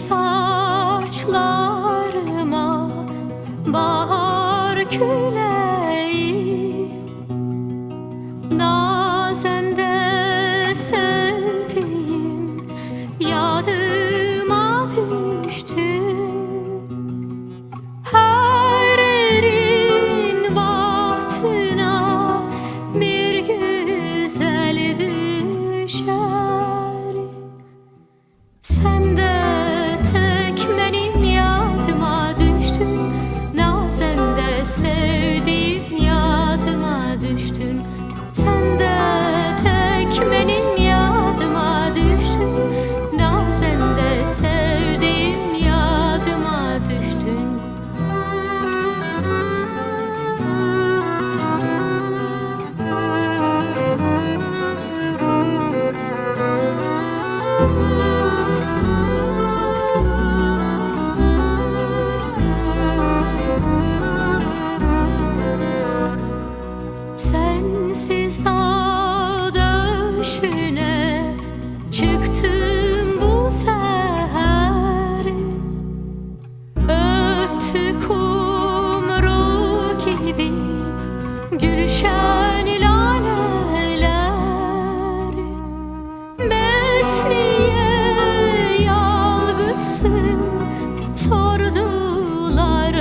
saçlarıma bahar küleği Nazende sevdiğim yadır çıktım bu seher Öttü kumru gibi gülşen laleler Besniye yalgısın sordular